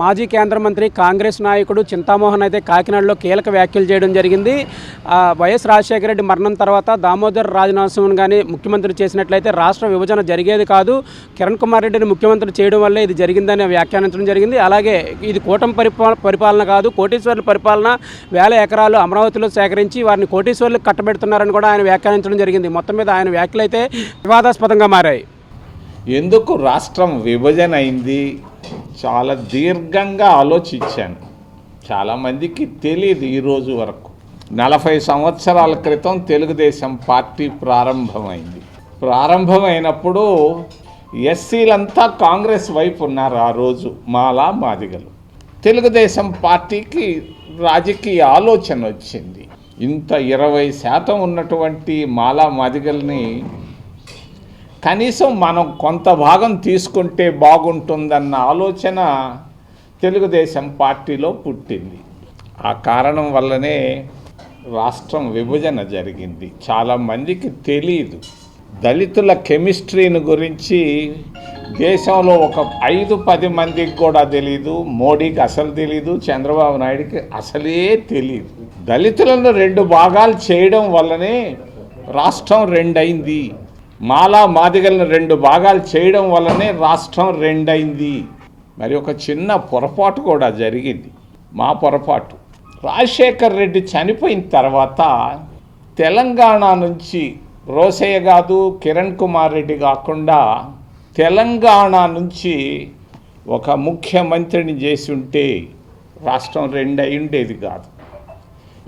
మాజీ కేంద్ర మంత్రి కాంగ్రెస్ నాయకుడు చింతామోహన్ అయితే కాకినాడలో కీలక వ్యాఖ్యలు చేయడం జరిగింది. వైఎస్ రాజశేఖర రెడ్డి మరణం తర్వాత దామోదర్ రాజనరసింహన్ కానీ ముఖ్యమంత్రి చేసినట్లయితే రాష్ట్ర విభజన జరిగేది కాదు. కిరణ్ కుమార్ రెడ్డిని ముఖ్యమంత్రి చేయడం వల్లే ఇది జరిగిందని వ్యాఖ్యానించడం జరిగింది. అలాగే ఇది కూటమి పరిపాలన పరిపాలన కాదు కోటీశ్వర్ల పరిపాలన వేల ఎకరాలు అమరావతిలో సేకరించి వారిని కోటీశ్వర్లకు కట్టబెడుతున్నారని కూడా ఆయన వ్యాఖ్యానించడం జరిగింది. మొత్తం మీద ఆయన వ్యాఖ్యలు అయితే వివాదాస్పదంగా మారాయి. ఎందుకు రాష్ట్రం విభజన అయింది? చాలా దీర్ఘంగా ఆలోచించాను. చాలామందికి తెలియదు ఈరోజు వరకు. నలభై సంవత్సరాల క్రితం తెలుగుదేశం పార్టీ ప్రారంభమైంది. ప్రారంభమైనప్పుడు ఎస్సీలంతా కాంగ్రెస్ వైపు ఉన్నారు ఆ రోజు మాలా మాదిగలు. తెలుగుదేశం పార్టీకి రాజకీయ ఆలోచన వచ్చింది. ఇంత ఇరవై శాతం ఉన్నటువంటి మాలా మాదిగల్ని కనీసం మనం కొంత భాగం తీసుకుంటే బాగుంటుందన్న ఆలోచన తెలుగుదేశం పార్టీలో పుట్టింది. ఆ కారణం వల్లనే రాష్ట్రం విభజన జరిగింది. చాలామందికి తెలియదు దళితుల కెమిస్ట్రీని గురించి దేశంలో ఒక ఐదు పది మందికి కూడా తెలియదు మోడీకి అసలు తెలియదు చంద్రబాబు నాయుడికి అసలే తెలియదు దళితులను రెండు భాగాలు చేయడం వల్లనే రాష్ట్రం రెండైంది. మాలా మాదిగలను రెండు భాగాలు చేయడం వల్లనే రాష్ట్రం రెండైంది. మరి ఒక చిన్న పొరపాటు కూడా జరిగింది. మా పొరపాటు. రాజశేఖర్ రెడ్డి చనిపోయిన తర్వాత తెలంగాణ నుంచి రోసయ్య కాదు కిరణ్ కుమార్ రెడ్డి కాకుండా తెలంగాణ నుంచి ఒక ముఖ్యమంత్రిని చేసి ఉంటే రాష్ట్రం రెండు అయి ఉండేది కాదు.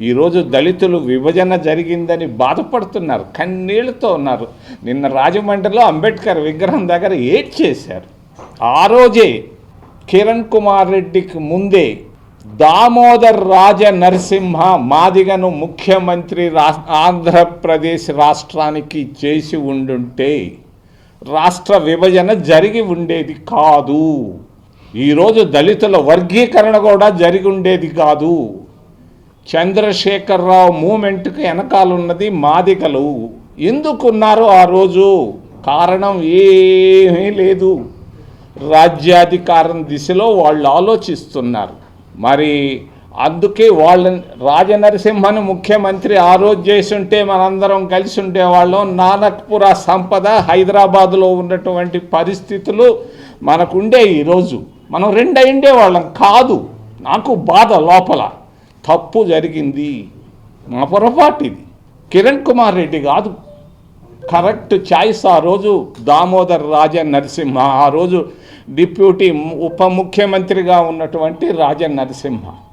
ఈరోజు దళితులు విభజన జరిగిందని బాధపడుతున్నారు కన్నీళ్ళతో ఉన్నారు. నిన్న రాజమండ్రిలో అంబేద్కర్ విగ్రహం దగ్గర ఏడ్ చేశారు. ఆ రోజే కిరణ్ కుమార్ రెడ్డికి ముందే దామోదర్ రాజ నరసింహ మాదిగను ముఖ్యమంత్రి రా ఆంధ్రప్రదేశ్ రాష్ట్రానికి చేసి ఉండుంటే రాష్ట్ర విభజన జరిగి ఉండేది కాదు. ఈరోజు దళితుల వర్గీకరణ కూడా జరిగి ఉండేది కాదు. చంద్రశేఖరరావు మూమెంట్కి వెనకాలన్నది మాదిగలు ఎందుకున్నారు ఆ రోజు? కారణం ఏమీ లేదు. రాజ్యాధికారం దిశలో వాళ్ళు ఆలోచిస్తున్నారు. మరి అందుకే వాళ్ళని రాజనరసింహను ముఖ్యమంత్రి ఆ రోజు చేస్తుంటే మనందరం కలిసి ఉండేవాళ్ళం. నానక్పుర సంపద హైదరాబాదులో ఉన్నటువంటి పరిస్థితులు మనకుండే ఈరోజు. మనం రెండై వాళ్ళం కాదు నాకు బాధ లోపల. తప్పు జరిగింది. మా పొరపాటు ఇది కిరణ్ కుమార్ రెడ్డి కాదు. కరెక్ట్ చాయిస్ ఆ రోజు దామోదర్ రాజ నరసింహ. ఆ రోజు డిప్యూటీ ఉప ముఖ్యమంత్రిగా ఉన్నటువంటి రాజ నరసింహ.